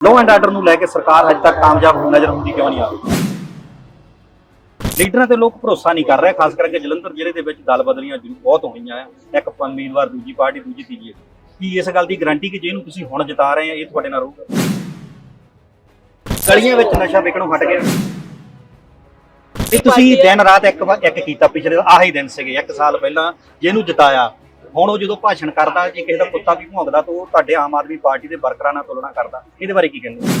Law and order ਨੂੰ ਲੈ ਕੇ ਸਰਕਾਰ ਹਜੇ ਤੱਕ ਕਾਮਯਾਬ ਨਜ਼ਰ ਹੁੰਦੀ ਕਿਉਂ ਨਹੀਂ ਆ ਰਹੀ? ਲੀਡਰਾਂ ਤੇ ਲੋਕ ਭਰੋਸਾ ਨਹੀਂ ਕਰ ਰਹੇ ਖਾਸ ਕਰਕੇ ਜਲੰਧਰ ਜ਼ਿਲ੍ਹੇ ਦੇ ਵਿੱਚ ਦਲ ਬਦਲੀਆਂ ਬਹੁਤ ਹੋਈਆਂ ਆ। ਇੱਕ ਉਮੀਦਵਾਰ ਦੂਜੀ ਪਾਰਟੀ ਦੂਜੀ ਤੀਜੀ ਕੀ ਇਸ ਗੱਲ ਦੀ ਗਾਰੰਟੀ ਕਿ ਜਿਹਨੂੰ ਤੁਸੀਂ ਹੁਣ ਜਿਤਾ ਰਹੇ ਆ ਇਹ ਤੁਹਾਡੇ ਨਾਲ ਰਹੂਗਾ? ਗਲੀਆਂ ਵਿੱਚ ਨਸ਼ਾ ਵਿਕਣੋਂ ਹਟ ਗਿਆ। ਇਹ ਤੁਸੀਂ ਦਿਨ ਰਾਤ ਇੱਕ ਇੱਕ ਕੀਤਾ ਪਿਛਲੇ ਆਹੀ ਦਿਨ ਸੀਗੇ ਇੱਕ ਸਾਲ ਪਹਿਲਾਂ ਜਿਹਨੂੰ ਜਿਤਾਇਆ ਹੁਣ ਉਹ ਜਦੋਂ ਭਾਸ਼ਣ ਕਰਦਾ ਜੇ ਕਿਸੇ ਦਾ ਕੁੱਤਾ ਵੀ ਭੌਂਕਦਾ ਤਾਂ ਉਹ ਤੁਹਾਡੇ ਆਮ ਆਦਮੀ ਪਾਰਟੀ ਦੇ ਵਰਕਰਾਂ ਨਾਲ ਤੁਲਨਾ ਕਰਦਾ। ਇਹਦੇ ਬਾਰੇ ਕੀ ਕਹਿੰਦੇ ਹੋ?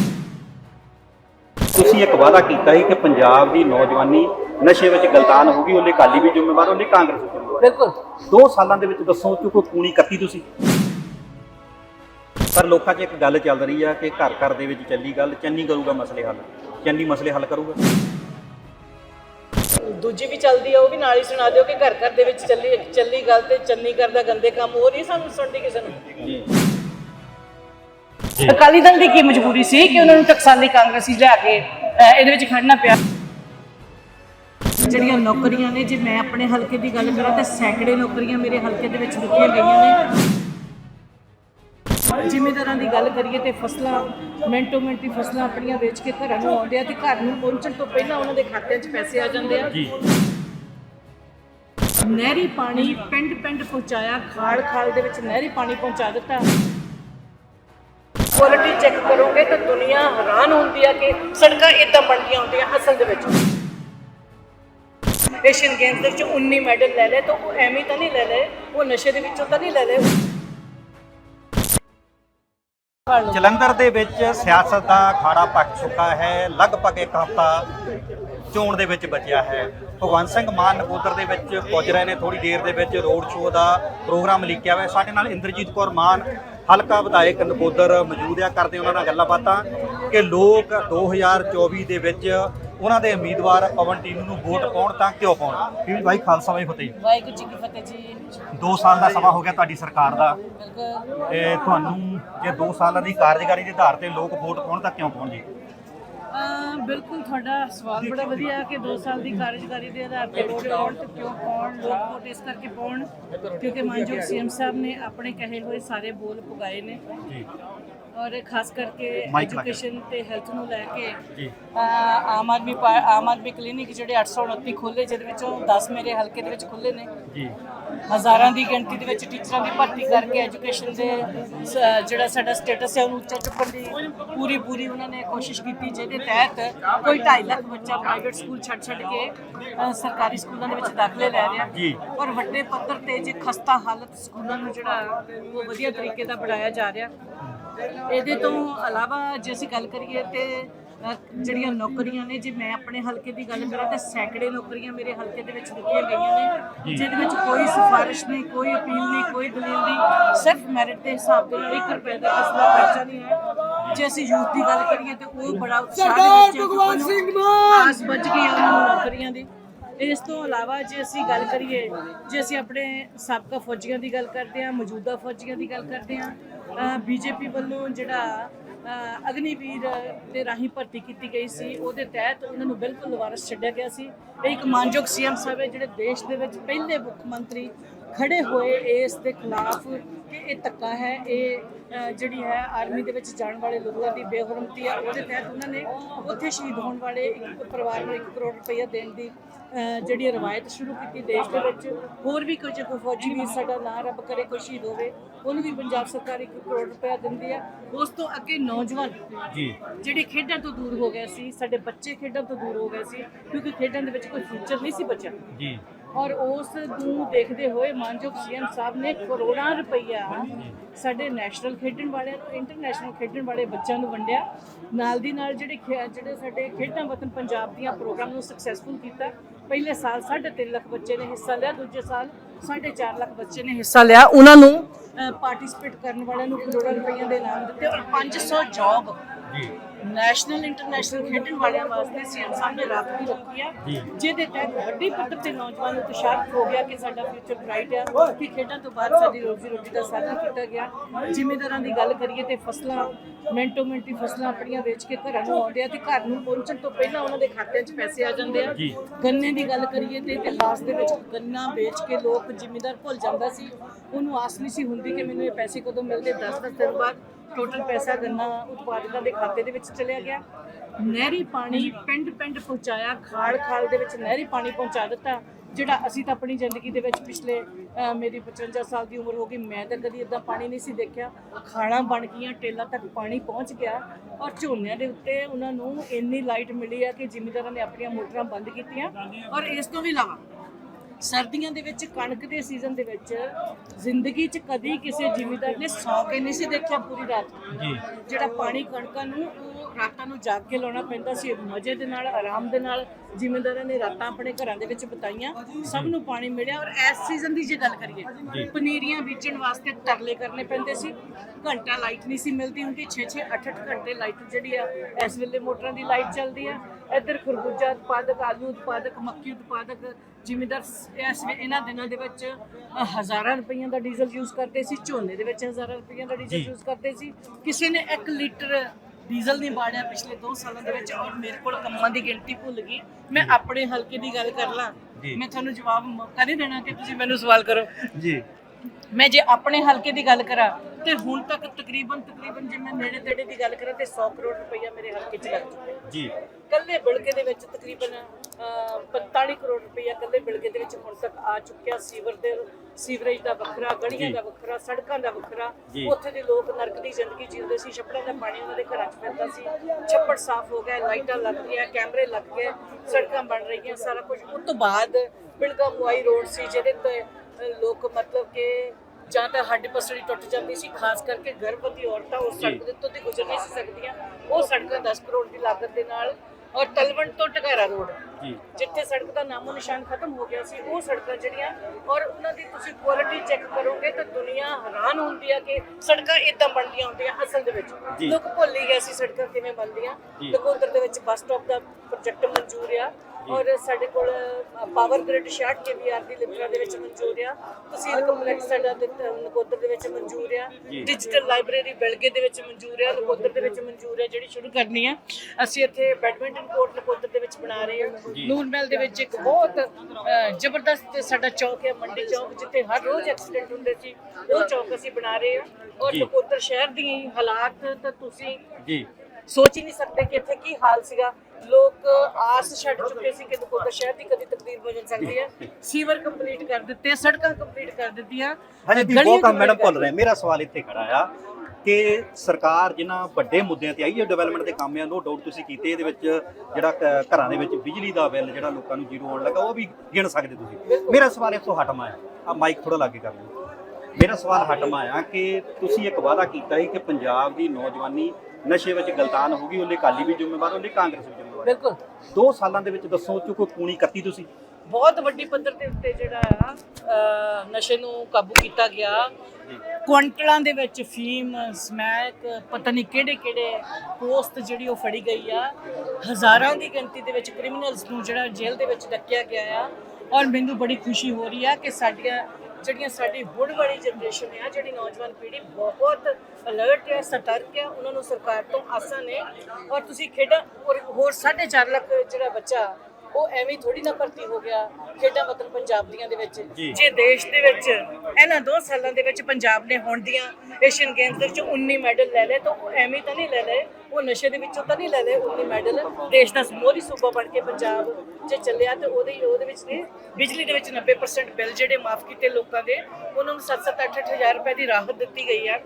ਤੁਸੀਂ ਇੱਕ ਵਾਅਦਾ ਕੀਤਾ ਸੀ ਕਿ ਪੰਜਾਬ ਦੀ ਨੌਜਵਾਨੀ ਨਸ਼ੇ ਵਿੱਚ ਗਲਤਾਨ ਹੋਊਗੀ ਉਹਲੇ ਕਾਲੀ ਵੀ ਜ਼ਿੰਮੇਵਾਰ ਉਹਲੇ ਕਾਂਗਰਸ ਵੀ ਜ਼ਿੰਮੇਵਾਰ। ਬਿਲਕੁਲ। ਦੋ ਸਾਲਾਂ ਦੇ ਵਿੱਚ ਦੱਸੋ ਕਿ ਕੋਈ ਕੂਣੀ ਕੱਤੀ ਤੁਸੀਂ? ਪਰ ਲੋਕਾਂ 'ਚ ਇੱਕ ਗੱਲ ਚੱਲ ਰਹੀ ਆ ਕਿ ਘਰ ਘਰ ਦੇ ਵਿੱਚ ਚੱਲੀ ਗੱਲ ਚੰਨੀ ਕਰੂਗਾ ਮਸਲੇ ਹੱਲ। ਚੰਨੀ ਮਸਲੇ ਹੱਲ ਕਰੂਗਾ। ਦੂਜੀ ਵੀ ਚੱਲਦੀ ਆ ਉਹ ਵੀ ਨਾਲ ਹੀ ਸੁਣਾ ਦਿਓ ਕਿ ਘਰ ਘਰ ਦੇ ਵਿੱਚ ਚੱਲੀ ਚੱਲੀ ਗੱਲ ਤੇ ਚੰਨੀ ਕਰਦਾ ਗੰਦੇ ਕੰਮ ਉਹ ਨਹੀਂ ਸਾਨੂੰ ਸੁਣਦੀ ਕਿਸੇ ਨੂੰ? ਜੀ। ਅਕਾਲੀ ਦਲ ਦੀ ਕੀ ਮਜਬੂਰੀ ਸੀ ਕਿ ਉਹਨਾਂ ਨੂੰ ਟਕਸਾਲੀ ਕਾਂਗਰਸੀ ਲਿਆ ਕੇ ਇਹਦੇ ਵਿੱਚ ਖੜਨਾ ਪਿਆ? ਜਿਹੜੀਆਂ ਨੌਕਰੀਆਂ ਨੇ ਜੇ ਮੈਂ ਆਪਣੇ ਹਲਕੇ ਦੀ ਗੱਲ ਕਰਾਂ ਤਾਂ ਸੈਂਕੜੇ ਨੌਕਰੀਆਂ ਮੇਰੇ ਹਲਕੇ ਦੇ ਵਿੱਚ ਦਿੱਤੀਆਂ ਗਈਆਂ ਨੇ। ਜ਼ਿਮੀਂਦਾਰਾਂ ਦੀ ਗੱਲ ਕਰੀਏ ਤੇ ਫਸਲਾਂ ਮਿੰਟੋ ਮਿੰਟ ਹੀ ਫਸਲਾਂ ਆਪਣੀਆਂ ਵੇਚ ਕੇ ਘਰਾਂ ਨੂੰ ਆਉਂਦੇ ਆ ਤੇ ਘਰ ਨੂੰ ਪਹੁੰਚਣ ਤੋਂ ਪਹਿਲਾਂ ਉਹਨਾਂ ਦੇ ਖਾਤਿਆਂ 'ਚ ਪੈਸੇ ਆ ਜਾਂਦੇ ਆ। ਜੀ। ਨਹਿਰੀ ਪਾਣੀ ਪਿੰਡ ਪਿੰਡ ਪਹੁੰਚਾਇਆ ਖਾਲ ਖਾਲ ਦੇ ਵਿੱਚ ਨਹਿਰੀ ਪਾਣੀ ਪਹੁੰਚਾ ਦਿੱਤਾ। ਕੁਆਲਿਟੀ ਚੈੱਕ ਕਰੋਗੇ ਤਾਂ ਦੁਨੀਆ ਹੈਰਾਨ ਹੁੰਦੀ ਆ ਕਿ ਸੜਕਾਂ ਇਦਾਂ ਬਣਦੀਆਂ ਹੁੰਦੀਆਂ ਅਸਲ ਦੇ ਵਿੱਚ। ਏਸ਼ੀਅਨ ਗੇਮਸ ਦੇ ਵਿੱਚ 19 ਮੈਡਲ ਲੈ ਲਏ ਤਾਂ ਉਹ ਐਵੇਂ ਤਾਂ ਨਹੀਂ ਲੈ ਲਏ ਉਹ ਨਸ਼ੇ ਦੇ ਵਿੱਚੋਂ ਤਾਂ ਨਹੀਂ ਲੈ ਲਏ। ਜਲੰਧਰ ਦੇ ਵਿੱਚ ਸਿਆਸਤ ਦਾ ਖਾੜਾ ਪੱਕ ਚੁੱਕਾ ਹੈ। ਲਗਭਗ ਇੱਕ ਹਫ਼ਤਾ ਚੋਣ ਦੇ ਵਿੱਚ ਬਚਿਆ ਹੈ। ਭਗਵੰਤ ਸਿੰਘ ਮਾਨ ਨਕੋਦਰ ਦੇ ਵਿੱਚ ਪੁੱਜ ਰਹੇ ਨੇ। ਥੋੜੀ ਦੇਰ ਦੇ ਵਿੱਚ ਰੋਡ ਸ਼ੋਅ ਦਾ ਪ੍ਰੋਗਰਾਮ ਲਿਖਿਆ ਹੋਇਆ। ਸਾਡੇ ਨਾਲ ਇੰਦਰਜੀਤ ਕੌਰ ਮਾਨ, ਹਲਕਾ ਵਿਧਾਇਕ ਨਕੋਦਰ ਮੌਜੂਦ ਆ। ਕਰਦੇ ਉਹਨਾਂ ਨਾਲ ਗੱਲਾਂ ਬਾਤਾਂ ਕਿ ਲੋਕ 2024 ਦੇ ਵਿੱਚ ਉਹਨਾਂ ਦੇ ਉਮੀਦਵਾਰ ਪਵਨ ਟੀਨੂ ਨੂੰ ਵੋਟ ਪਾਉਣ ਤਾਂ ਕਿਉਂ ਪਾਉਣ? ਕੀ ਭਾਈ ਖਾਲਸਾ ਵਾਹਿ ਫਤਿਹ। ਵਾਹਿਗੁਰੂ ਜੀ ਕੀ ਫਤਿਹ ਜੀ। 2 ਸਾਲ ਦਾ ਸਮਾਂ ਹੋ ਗਿਆ ਤੁਹਾਡੀ ਸਰਕਾਰ ਦਾ। ਤੇ ਤੁਹਾਨੂੰ ਜੇ 2 ਸਾਲਾਂ ਦੀ ਕਾਰਜਕਾਰੀ ਦੇ ਆਧਾਰ ਤੇ ਲੋਕ ਵੋਟ ਪਾਉਣ ਤਾਂ ਕਿਉਂ ਪਾਉਣਗੇ? ਅਹ ਬਿਲਕੁਲ ਤੁਹਾਡਾ ਸਵਾਲ ਬੜਾ ਵਧੀਆ ਹੈ ਕਿ 2 ਸਾਲ ਦੀ ਕਾਰਜਕਾਰੀ ਦੇ ਆਧਾਰ ਤੇ ਵੋਟ ਪਾਉਣ ਤੇ ਕਿਉਂ ਪਾਉਣ ਲੋਕ ਵੋਟ ਇਸ ਕਰਕੇ ਪਾਉਣ? ਕਿਉਂਕਿ ਮਾਨਯੋਗ ਸੀਐਮ ਸਾਹਿਬ ਨੇ ਆਪਣੇ ਕਹੇ ਹੋਏ ਸਾਰੇ ਬੋਲ ਪੁਗਾਏ ਨੇ। ਜੀ। ਔਰ ਖਾਸ ਕਰਕੇ। ਐਜੂਕੇਸ਼ਨ ਤੇ ਹੈਲਥ ਨੂੰ ਲੈ ਕੇ ਜੀ ਆਮ ਆਦਮੀ ਆਮ ਆਦਮੀ ਕਲੀਨਿਕ ਜਿਹੜੇ 829 ਖੋਲੇ ਜਿਹਦੇ ਵਿੱਚੋਂ 10 ਮੇਰੇ ਹਲਕੇ ਦੇ ਵਿੱਚ ਖੁੱਲੇ ਨੇ ਜੀ ਹਜ਼ਾਰਾਂ ਦੀ ਗਿਣਤੀ ਦੇ ਵਿੱਚ ਟੀਚਰਾਂ ਦੀ ਭਰਤੀ ਕਰਕੇ ਐਜੂਕੇਸ਼ਨ ਦੇ ਜਿਹੜਾ ਸਾਡਾ ਸਟੇਟਸ ਹੈ ਉਹਨੂੰ ਉੱਚਾ ਚੁੱਕਣ ਦੀ ਪੂਰੀ ਪੂਰੀ ਉਹਨਾਂ ਨੇ ਕੋਸ਼ਿਸ਼ ਕੀਤੀ ਜਿਹਦੇ ਤਹਿਤ ਕੋਈ 2.5 ਲੱਖ ਬੱਚਾ ਪ੍ਰਾਈਵੇਟ ਸਕੂਲ ਛੱਡ ਛੱਡ ਕੇ ਸਰਕਾਰੀ ਸਕੂਲਾਂ ਦੇ ਵਿੱਚ ਦਾਖਲੇ ਲੈ ਰਿਹਾ ਜੀ। ਔਰ ਵੱਡੇ ਪੱਧਰ ਤੇ ਜੇ ਖਸਤਾ ਹਾਲਤ ਸਕੂਲਾਂ ਨੂੰ ਜਿਹੜਾ ਉਹ ਵਧੀਆ ਤਰੀਕੇ ਦਾ ਬਣਾਇਆ ਜਾ ਰਿਹਾ ਇਹਦੇ ਤੋਂ ਇਲਾਵਾ ਜੇ ਅਸੀਂ ਗੱਲ ਕਰੀਏ ਤੇ ਜਿਹੜੀਆਂ ਨੌਕਰੀਆਂ ਨੇ ਜੇ ਮੈਂ ਆਪਣੇ ਹਲਕੇ ਦੀ ਗੱਲ ਕਰਾਂ ਤਾਂ ਸੈਂਕੜੇ ਨੌਕਰੀਆਂ ਮੇਰੇ ਹਲਕੇ ਦੇ ਵਿੱਚ ਦਿੱਤੀਆਂ ਗਈਆਂ ਨੇ ਜਿਹਦੇ ਵਿੱਚ ਕੋਈ ਸਿਫਾਰਿਸ਼ ਨਹੀਂ ਕੋਈ ਅਪੀਲ ਨਹੀਂ ਕੋਈ ਦਲੀਲ ਨਹੀਂ ਸਿਰਫ ਮੈਰਿਟ ਦੇ ਹਿਸਾਬ ਦੇ ਨਾਲ 1 ਰੁਪਏ ਦਾ ਕਿਸੇ ਦਾ ਖਰਚਾ ਨਹੀਂ ਹੈ। ਜੇ ਅਸੀਂ ਯੂਥ ਦੀ ਗੱਲ ਕਰੀਏ ਤੇ ਉਹ ਬੜਾ ਉਤਸ਼ਾਹ ਦੇ ਵਿੱਚ ਭਗਵਾਨ ਸਿੰਘ ਮਾਨ! ਆਸ ਬੱਜ ਗਈ ਆ ਉਹਨਾਂ ਨੂੰ ਨੌਕਰੀਆਂ ਦੀ। ਇਸ ਤੋਂ ਇਲਾਵਾ ਜੇ ਅਸੀਂ ਗੱਲ ਕਰੀਏ, ਜੇ ਅਸੀਂ ਆਪਣੇ ਸਾਬਕਾ ਫੌਜੀਆਂ ਦੀ ਗੱਲ ਕਰਦੇ ਹਾਂ, ਮੌਜੂਦਾ ਫੌਜੀਆਂ ਦੀ ਗੱਲ ਕਰਦੇ ਹਾਂ ਬੀਜੇਪੀ ਵੱਲੋਂ ਜਿਹੜਾ ਅਗਨੀਵੀਰ ਦੇ ਰਾਹੀਂ ਭਰਤੀ ਕੀਤੀ ਗਈ ਸੀ, ਉਹਦੇ ਤਹਿਤ ਉਹਨਾਂ ਨੂੰ ਬਿਲਕੁਲ ਵਾਰਸ ਛੱਡਿਆ ਗਿਆ ਸੀ। ਇਹ ਇੱਕ ਮਾਨਯੋਗ ਸੀਐਮ ਸਾਹਿਬ ਹੈ, ਜਿਹੜੇ ਦੇਸ਼ ਦੇ ਵਿੱਚ ਪਹਿਲੇ ਮੁੱਖ ਮੰਤਰੀ ਖੜੇ ਹੋਏ ਇਸ ਦੇ ਖਿਲਾਫ ਕਿ ਇਹ ਧੱਕਾ ਹੈ ਇਹ ਜਿਹੜੀ ਹੈ ਆਰਮੀ ਦੇ ਵਿੱਚ ਜਾਣ ਵਾਲੇ ਲੋਕਾਂ ਦੀ ਬੇਹਰਮਤੀ ਆ ਉਹਦੇ ਤਹਿਤ ਉਹਨਾਂ ਨੇ ਉੱਥੇ ਸ਼ਹੀਦ ਹੋਣ ਵਾਲੇ ਇੱਕ ਪਰਿਵਾਰ ਨੂੰ 1 ਕਰੋੜ ਰੁਪਈਆ ਦੇਣ ਦੀ ਜਿਹੜੀ ਰਵਾਇਤ ਸ਼ੁਰੂ ਕੀਤੀ ਦੇਸ਼ ਦੇ ਵਿੱਚ। ਹੋਰ ਵੀ ਕੁਝ ਫੌਜੀ ਵੀਰ ਸਾਡਾ ਨਾਂ ਰੱਬ ਕਰੇ ਕੋਈ ਸ਼ਹੀਦ ਹੋਵੇ ਉਹਨੂੰ ਵੀ ਪੰਜਾਬ ਸਰਕਾਰ 1 ਕਰੋੜ ਰੁਪਇਆ ਦਿੰਦੀ ਆ। ਉਸ ਤੋਂ ਅੱਗੇ ਨੌਜਵਾਨ ਜੀ। ਜਿਹੜੇ ਖੇਡਾਂ ਤੋਂ ਦੂਰ ਹੋ ਗਏ ਸੀ ਸਾਡੇ ਬੱਚੇ ਖੇਡਾਂ ਤੋਂ ਦੂਰ ਹੋ ਗਏ ਸੀ ਕਿਉਂਕਿ ਖੇਡਾਂ ਦੇ ਵਿੱਚ ਕੋਈ ਫਿਊਚਰ ਨਹੀਂ ਸੀ ਬਚਿਆ। ਜੀ। ਔਰ ਉਸ ਨੂੰ ਦੇਖਦੇ ਹੋਏ ਮਾਨਯੋਗ ਸੀਐਮ ਸਾਹਿਬ ਨੇ ਕਰੋੜਾਂ ਰੁਪਈਆ ਸਾਡੇ ਨੈਸ਼ਨਲ ਖੇਡਣ ਵਾਲਿਆਂ ਨੂੰ, ਇੰਟਰਨੈਸ਼ਨਲ ਖੇਡਣ ਵਾਲੇ ਬੱਚਿਆਂ ਨੂੰ ਵੰਡਿਆ। ਨਾਲ ਦੀ ਨਾਲ ਜਿਹੜੇ ਖੇ- ਜਿਹੜੇ ਸਾਡੇ ਖੇਡਾਂ ਵਤਨ ਪੰਜਾਬ ਦੀਆਂ ਪ੍ਰੋਗਰਾਮ ਨੂੰ ਸਕਸੈਸਫੁਲ ਕੀਤਾ। ਪਹਿਲੇ ਸਾਲ 3.5 ਲੱਖ ਬੱਚੇ ਨੇ ਹਿੱਸਾ ਲਿਆ, ਦੂਜੇ ਸਾਲ 4.5 ਲੱਖ ਬੱਚੇ ਨੇ ਹਿੱਸਾ ਲਿਆ। ਉਹਨਾਂ ਨੂੰ ਪਾਰਟਿਸਿਪੇਟ ਕਰਨ ਵਾਲਿਆਂ ਨੂੰ ਕਰੋੜਾਂ ਰੁਪਈਆ ਦੇ ਇਨਾਮ ਦਿੱਤੇ ਔਰ 500 ਜੌਬ ਜੀ। ਨੈਸ਼ਨਲ ਇੰਟਰਨੈਸ਼ਨਲ ਖੇਡਣ ਵਾਲਿਆਂ ਵਾਸਤੇ ਸੀਐਮ ਸਾਹਿਬ ਨੇ ਰਾਤ ਵੀ ਰੱਖੀ ਆ। ਜਿਹਦੇ ਤਹਿਤ ਵੱਡੀ ਪੱਧਰ ਤੇ ਨੌਜਵਾਨ ਉਤਸ਼ਾਹਿਤ ਹੋ ਗਿਆ ਕਿ ਸਾਡਾ ਫਿਊਚਰ ਬ੍ਰਾਈਟ ਆ ਕਿ ਖੇਡਾਂ ਤੋਂ ਬਾਅਦ ਸਾਡੀ ਰੋਜ਼ੀ ਰੋਟੀ ਦਾ ਸਾਧਨ ਕੀਤਾ ਗਿਆ ਜ਼ਿਮੀਂਦਾਰਾਂ ਦੀ ਗੱਲ ਕਰੀਏ ਤੇ ਫਸਲਾਂ ਮਿੰਟੋ ਮਿੰਟੀ ਫਸਲਾਂ ਆਪਣੀਆਂ ਵੇਚ ਕੇ ਘਰਾਂ ਨੂੰ ਆਉਂਦੇ ਆ ਤੇ ਘਰ ਨੂੰ ਪਹੁੰਚਣ ਤੋਂ ਪਹਿਲਾਂ ਉਹਨਾਂ ਦੇ ਖਾਤਿਆਂ 'ਚ ਪੈਸੇ ਆ ਜਾਂਦੇ ਆ। ਗੰਨੇ ਦੀ ਗੱਲ ਕਰੀਏ ਤੇ ਇਤਿਹਾਸ ਦੇ ਵਿੱਚ ਗੰਨਾ ਵੇਚ ਕੇ ਲੋਕ ਜ਼ਿਮੀਂਦਾਰ ਭੁੱਲ ਜਾਂਦਾ ਸੀ ਉਹਨੂੰ ਆਸ ਨਹੀਂ ਸੀ ਹੁੰਦੀ ਕਿ ਮੈਨੂੰ ਇਹ ਪੈਸੇ ਕਦੋਂ ਮਿਲਦੇ 10-10 ਦਿਨ ਬਾਅਦ ਟੋਟਲ ਪੈਸਾ ਗੰਨਾ ਉਤਪਾਦਕਾਂ ਦੇ ਖਾਤੇ ਦੇ ਵਿੱਚ ਚਲਿਆ ਗਿਆ। ਨਹਿਰੀ ਪਾਣੀ ਪਿੰਡ ਪਿੰਡ ਪਹੁੰਚਾਇਆ, ਖਾਲ ਖਾਲ ਦੇ ਵਿੱਚ ਨਹਿਰੀ ਪਾਣੀ ਪਹੁੰਚਾ ਦਿੱਤਾ, ਜਿਹੜਾ ਅਸੀਂ ਤਾਂ ਆਪਣੀ ਜ਼ਿੰਦਗੀ ਦੇ ਵਿੱਚ ਪਿਛਲੇ ਮੇਰੀ 55 ਸਾਲ ਦੀ ਉਮਰ ਹੋ ਗਈ, ਮੈਂ ਤਾਂ ਕਦੀ ਇਦਾਂ ਪਾਣੀ ਨਹੀਂ ਸੀ ਦੇਖਿਆ। ਖਾਣਾ ਬਣ ਗਈਆਂ, ਟੇਲਾ ਤੱਕ ਪਾਣੀ ਪਹੁੰਚ ਗਿਆ ਔਰ ਝੋਨਿਆਂ ਦੇ ਉੱਤੇ ਉਹਨਾਂ ਨੂੰ ਇੰਨੀ ਲਾਈਟ ਮਿਲੀ ਆ ਕਿ ਜ਼ਿਮੀਂਦਾਰਾਂ ਨੇ ਆਪਣੀਆਂ ਮੋਟਰਾਂ ਬੰਦ ਕੀਤੀਆਂ ਔਰ ਇਸ ਤੋਂ ਵੀ ਇਲਾਵਾ ਸਰਦੀਆਂ ਦੇ ਵਿੱਚ ਕਣਕ ਦੇ ਸੀਜ਼ਨ ਦੇ ਵਿੱਚ ਜ਼ਿੰਦਗੀ 'ਚ ਕਦੀ ਕਿਸੇ ਜ਼ਿਮੀਂਦਾਰ ਨੇ ਸੌ ਕੇ ਨਹੀਂ ਸੀ ਦੇਖਿਆ ਪੂਰੀ ਰਾਤ। ਜੀ। ਜਿਹੜਾ ਪਾਣੀ ਕਣਕਾਂ ਨੂੰ ਰਾਤਾਂ ਨੂੰ ਜਾਗ ਕੇ ਲਾਉਣਾ ਪੈਂਦਾ ਸੀ। ਮਜ਼ੇ ਦੇ ਨਾਲ ਆਰਾਮ ਦੇ ਨਾਲ ਜ਼ਿਮੀਂਦਾਰਾਂ ਨੇ ਰਾਤਾਂ ਆਪਣੇ ਘਰਾਂ ਦੇ ਵਿੱਚ ਬਿਤਾਈਆਂ। ਸਭ ਨੂੰ ਪਾਣੀ ਮਿਲਿਆ ਔਰ ਇਸ ਸੀਜ਼ਨ ਦੀ ਜੇ ਗੱਲ ਕਰੀਏ ਪਨੀਰੀਆਂ ਬੀਜਣ ਵਾਸਤੇ ਤਰਲੇ ਕਰਨੇ ਪੈਂਦੇ ਸੀ। ਘੰਟਾ ਲਾਈਟ ਨਹੀਂ ਸੀ ਮਿਲਦੀ ਹੁੰਦੀ 6-6 8-8 ਘੰਟੇ ਲਾਈਟ ਜਿਹੜੀ ਆ ਇਸ ਵੇਲੇ ਮੋਟਰਾਂ ਦੀ ਲਾਈਟ ਚੱਲਦੀ ਆ। ਇੱਧਰ ਖਰਬੂਜਾ ਉਤਪਾਦਕ ਆਲੂ ਉਤਪਾਦਕ ਮੱਕੀ ਉਤਪਾਦਕ ਜ਼ਿਮੀਂਦਾਰ ਇਸ ਇਹਨਾਂ ਦਿਨਾਂ ਦੇ ਵਿੱਚ ਹਜ਼ਾਰਾਂ ਰੁਪਈਆਂ ਦਾ ਡੀਜ਼ਲ ਯੂਜ਼ ਕਰਦੇ ਸੀ। ਝੋਨੇ ਦੇ ਵਿੱਚ ਹਜ਼ਾਰਾਂ ਰੁਪਈਆਂ ਦਾ ਡੀਜ਼ਲ ਯੂਜ਼ ਕਰਦੇ ਸੀ। ਕਿਸੇ ਨੇ 1 ਲੀਟਰ ਡੀਜ਼ਲ ਨਹੀਂ ਬਾੜਿਆ ਪਿਛਲੇ 2 ਸਾਲਾਂ ਦੇ ਵਿੱਚ ਔਰ ਮੇਰੇ ਕੋਲ ਕੰਮਾਂ ਦੀ ਗਿਣਤੀ ਭੁੱਲ ਗਈ। ਮੈਂ ਆਪਣੇ ਹਲਕੇ ਦੀ ਗੱਲ ਕਰ ਲਾਂ। ਮੈਂ ਤੁਹਾਨੂੰ ਜਵਾਬ ਮੌਕਾ ਨਹੀਂ ਦੇਣਾ ਕਿ ਤੁਸੀਂ ਮੈਨੂੰ ਸਵਾਲ ਕਰੋ। ਜੀ। ਮੈਂ ਜੇ ਆਪਣੇ ਹਲਕੇ ਦੀ ਗੱਲ ਕਰਾਂ ਤੇ ਹੁਣ ਤੱਕ ਤਕਰੀਬਨ ਤਕਰੀਬਨ ਜੇ ਮੈਂ ਨੇੜੇ ਤੇੜੇ ਦੀ ਗੱਲ ਕਰਾਂ ਤੇ 100 ਕਰੋੜ ਰੁਪਈਆ ਮੇਰੇ ਹਲਕੇ 'ਚ ਲੱਗ ਚੁੱਕਿਆ ਜੀ। ਕੱਲੇ ਬਿਲਕੇ ਦੇ ਵਿੱਚ ਤਕਰੀਬਨ ਅਹ, 45 ਕਰੋੜ ਰੁਪਈਆ ਕੱਲੇ ਬਿਲਕੇ ਦੇ ਵਿੱਚ ਹੁਣ ਤੱਕ ਆ ਚੁੱਕਿਆ। ਸੀਵਰ ਦੇ ਸੀਵਰੇਜ ਦਾ ਵੱਖਰਾ ਗਲੀਆਂ ਦਾ ਵੱਖਰਾ ਸੜਕਾਂ ਦਾ ਵੱਖਰਾ। ਉੱਥੇ ਦੇ ਲੋਕ ਨਰਕ ਦੀ ਜ਼ਿੰਦਗੀ ਜੀਉਂਦੇ ਸੀ ਛੱਪੜਾਂ ਦਾ ਪਾਣੀ ਉਹਨਾਂ ਦੇ ਘਰਾਂ 'ਚ ਪੈਂਦਾ ਸੀ। ਛੱਪੜ ਸਾਫ਼ ਹੋ ਗਏ ਲਾਈਟਾਂ ਲੱਗ ਗਈਆਂ ਕੈਮਰੇ ਲੱਗ ਗਏ ਸੜਕਾਂ ਬਣ ਰਹੀਆਂ ਸਾਰਾ ਕੁਝ ਉਸ ਤੋਂ ਬਾਅਦ ਬਿਲਗਾ ਮੁਆਈ ਰੋਡ ਸੀ ਜਿਹਦੇ ਤੇ ਲੋਕ ਮਤਲਬ ਕਿ ਜਾਂ ਤਾਂ ਹੱਡ ਪਸੜੀ ਟੁੱਟ ਜਾਂਦੀ ਸੀ ਖਾਸ ਕਰਕੇ ਗਰਭਵਤੀ ਔਰਤਾਂ ਉਸ ਸੜਕ ਦੇ ਉੱਤੋਂ ਗੁਜ਼ਰ ਨਹੀਂ ਸੀ ਸਕਦੀਆਂ। ਉਹ ਸੜਕਾਂ 10 ਕਰੋੜ ਦੀ ਲਾਗਤ ਦੇ ਨਾਲ ਔਰ ਤਲਵੰਡ ਤੋਂ ਟਗਾਰਾ ਰੋਡ ਜਿੱਥੇ ਸੜਕ ਦਾ ਨਾਮੋ ਨਿਸ਼ਾਨ ਖਤਮ ਹੋ ਗਿਆ ਸੀ ਉਹ ਸੜਕਾਂ ਜਿਹੜੀਆਂ ਔਰ ਉਹਨਾਂ ਦੀ ਤੁਸੀਂ ਕੁਆਲਿਟੀ ਚੈੱਕ ਕਰੋਗੇ ਤਾਂ ਦੁਨੀਆ ਹੈਰਾਨ ਹੁੰਦੀ ਆ ਕਿ ਸੜਕਾਂ ਇਦਾਂ ਬਣਦੀਆਂ ਹੁੰਦੀਆਂ ਅਸਲ ਦੇ ਵਿੱਚ। ਲੋਕ ਭੁੱਲ ਹੀ ਗਏ ਸੀ ਸੜਕਾਂ ਕਿਵੇਂ ਬਣਦੀਆਂ। ਜੀ। ਨਕੋਦਰ ਦੇ ਵਿੱਚ ਬੱਸ ਸਟਾਪ ਦਾ ਪ੍ਰੋਜੈਕਟ ਮਨਜ਼ੂਰ ਆ। ਔਰ ਸਾਡੇ ਕੋਲ ਪਾਵਰ ਗ੍ਰਿਡ 66 ਕੇਵੀਆਰ ਦੀ ਲਿਮਟਾਂ ਦੇ ਵਿੱਚ ਮਨਜ਼ੂਰ ਆ। ਤਹਿਸੀਲ ਕੰਪਲੈਕਸ ਸਾਡਾ ਤੇ ਨਕੋਦਰ ਦੇ ਵਿੱਚ ਮਨਜ਼ੂਰ ਆ। ਡਿਜੀਟਲ ਲਾਇਬ੍ਰੇਰੀ ਬਿਲਗੇ ਦੇ ਵਿੱਚ ਮਨਜ਼ੂਰ ਆ ਨਕੋਦਰ ਦੇ ਵਿੱਚ ਮਨਜ਼ੂਰ ਆ ਜਿਹੜੀ ਸ਼ੁਰੂ ਕਰਨੀ ਆ। ਅਸੀਂ ਇੱਥੇ ਬੈਡਮਿੰਟਨ ਕੋਰਟ ਨਕੋਦਰ ਦੇ ਵਿੱਚ ਬਣਾ ਰਹੇ ਹਾਂ। ਨੂਰ ਮਹਿਲ ਦੇ ਵਿੱਚ ਇੱਕ ਬਹੁਤ ਜ਼ਬਰਦਸਤ ਸਾਡਾ ਚੌਕ ਹੈ ਮੰਡੀ ਚੌਕ ਜਿੱਥੇ ਹਰ ਰੋਜ਼ ਐਕਸੀਡੈਂਟ ਹੁੰਦੇ ਸੀ ਉਹ ਚੌਕ ਅਸੀਂ ਬਣਾ ਰਹੇ ਹਾਂ ਔਰ। ਨਕੋਦਰ ਸ਼ਹਿਰ ਦੀ ਹਾਲਾਤ ਤਾਂ ਤੁਸੀਂ ਜੀ। ਸੋਚ ਹੀ ਨਹੀਂ ਸਕਦੇ ਕਿ ਇੱਥੇ ਕੀ ਹਾਲ ਸੀਗਾ। ਲੋਕ ਆਸ ਛੱਡ ਚੁੱਕੇ ਸੀ ਕਿ ਨਕੋਦਰ ਸ਼ਹਿਰ ਦੀ ਕਦੀ ਤਕਦੀਰ ਬਦਲ ਸਕਦੀ ਹੈ। ਸੀਵਰ ਕੰਪਲੀਟ ਕਰ ਦਿੱਤੇ ਸੜਕਾਂ ਕੰਪਲੀਟ ਕਰ ਦਿੱਤੀਆਂ। ਹਜੇ ਵੀ ਬਹੁਤ ਕੰਮ ਮੈਡਮ ਭੁੱਲ ਰਹੇ। ਮੇਰਾ ਸਵਾਲ ਇੱਥੇ ਖੜਾ ਆ ਕਿ ਸਰਕਾਰ ਜਿਨ੍ਹਾਂ ਵੱਡੇ ਮੁੱਦਿਆਂ ਤੇ ਆਈ ਹੈ ਡਿਵੈਲਪਮੈਂਟ ਦੇ ਕੰਮ ਆ ਨੋ ਡਾਊਟ ਤੁਸੀਂ ਕੀਤੇ ਇਹਦੇ ਵਿੱਚ ਜਿਹੜਾ ਘਰਾਂ ਦੇ ਵਿੱਚ ਬਿਜਲੀ ਦਾ ਬਿੱਲ ਜਿਹੜਾ ਲੋਕਾਂ ਨੂੰ ਜ਼ੀਰੋ ਆਉਣ ਲੱਗਾ ਉਹ ਵੀ ਗਿਣ ਸਕਦੇ ਤੁਸੀਂ। ਮੇਰਾ ਸਵਾਲ ਇਸ ਤੋਂ ਹਟਮਾ ਆ ਆ ਮਾਈਕ ਥੋੜਾ ਲਾਗੇ ਕਰ ਲਓ। ਮੇਰਾ ਸਵਾਲ ਹਟਮਾ ਆ ਕਿ ਤੁਸੀਂ ਇੱਕ ਵਾਅਦਾ ਕੀਤਾ ਸੀ ਕਿ ਪੰਜਾਬ ਦੀ ਨੌਜਵਾਨੀ ਨਸ਼ੇ ਵਿੱਚ ਗਲਤਾਨ ਹੋ ਗਈ ਉਹਲੇ ਕਾਲੀ ਵੀ ਜ਼ਿੰਮੇਵਾਰ ਉਹਲੇ ਕਾਂਗਰਸ ਵੀ ਬਿਲਕੁਲ। ਦੋ ਸਾਲਾਂ ਦੇ ਵਿੱਚ ਦੱਸੋ ਚ ਕੋਈ ਕੂਣੀ ਕੱਤੀ ਤੁਸੀਂ। ਬਹੁਤ ਵੱਡੀ ਪੱਧਰ ਦੇ ਉੱਤੇ ਜਿਹੜਾ ਆ ਨਸ਼ੇ ਨੂੰ ਕਾਬੂ ਕੀਤਾ ਗਿਆ। ਕੁਆਂਟਲਾਂ ਦੇ ਵਿੱਚ ਫੀਮ ਸਮੈਕ ਪਤਾ ਨਹੀਂ ਕਿਹੜੇ ਕਿਹੜੇ ਪੋਸਟ ਜਿਹੜੀ ਉਹ ਫੜੀ ਗਈ ਆ। ਹਜ਼ਾਰਾਂ ਦੀ ਗਿਣਤੀ ਦੇ ਵਿੱਚ ਕ੍ਰਿਮੀਨਲਸ ਨੂੰ ਜਿਹੜਾ ਜੇਲ੍ਹ ਦੇ ਵਿੱਚ ਡੱਕਿਆ ਗਿਆ ਆ। ਔਰ ਮੈਨੂੰ ਬੜੀ ਖੁਸ਼ੀ ਹੋ ਰਹੀ ਆ ਕਿ ਸਾਡੀਆਂ ਜਿਹੜੀਆਂ ਸਾਡੀ ਹੁਣ ਵਾਲੀ ਜਨਰੇਸ਼ਨ ਆ, ਜਿਹੜੀ ਨੌਜਵਾਨ ਪੀੜ੍ਹੀ ਬਹੁਤ ਅਲਰਟ ਹੈ, ਸਤਰਕ ਹੈ, ਉਹਨਾਂ ਨੂੰ ਸਰਕਾਰ ਤੋਂ ਆਸਾਂ ਨੇ। ਔਰ ਤੁਸੀਂ ਖੇਡਾਂ, ਔਰ ਹੋਰ 4.5 ਲੱਖ ਜਿਹੜਾ ਬੱਚਾ ਉਹ ਐਵੇਂ ਥੋੜੀ ਨਾ ਭਰਤੀ ਹੋ ਗਿਆ ਖੇਡਾਂ ਵਤਨ ਪੰਜਾਬ ਦੀਆਂ ਦੇ ਵਿੱਚ। ਜੀ। ਜੇ ਦੇਸ਼ ਦੇ ਵਿੱਚ ਇਹਨਾਂ ਦੋ ਸਾਲਾਂ ਦੇ ਵਿੱਚ ਪੰਜਾਬ ਨੇ ਹੁਣ ਦੀਆਂ ਏਸ਼ੀਅਨ ਗੇਮਸ ਦੇ ਵਿੱਚ 19 ਮੈਡਲ ਲੈ ਲਏ ਤਾਂ ਉਹ ਐਵੇਂ ਤਾਂ ਨਹੀਂ ਲੈ ਲਏ ਉਹ ਨਸ਼ੇ ਦੇ ਵਿੱਚੋਂ ਤਾਂ ਨਹੀਂ ਲੈ ਲਏ 19 ਮੈਡਲ। ਦੇਸ਼ ਦਾ ਮੋਹਰੀ ਸੂਬਾ ਬਣ ਕੇ ਪੰਜਾਬ 'ਚ ਚੱਲਿਆ ਤੇ ਉਹਦੇ ਉਹਦੇ ਵਿੱਚ ਨੇ। ਬਿਜਲੀ ਦੇ ਵਿੱਚ 90% ਬਿੱਲ ਜਿਹੜੇ ਮਾਫ ਕੀਤੇ ਲੋਕਾਂ ਦੇ ਉਹਨਾਂ ਨੂੰ 7-7 8-8 ਹਜ਼ਾਰ ਰੁਪਏ ਦੀ ਰਾਹਤ ਦਿੱਤੀ ਗਈ ਆ।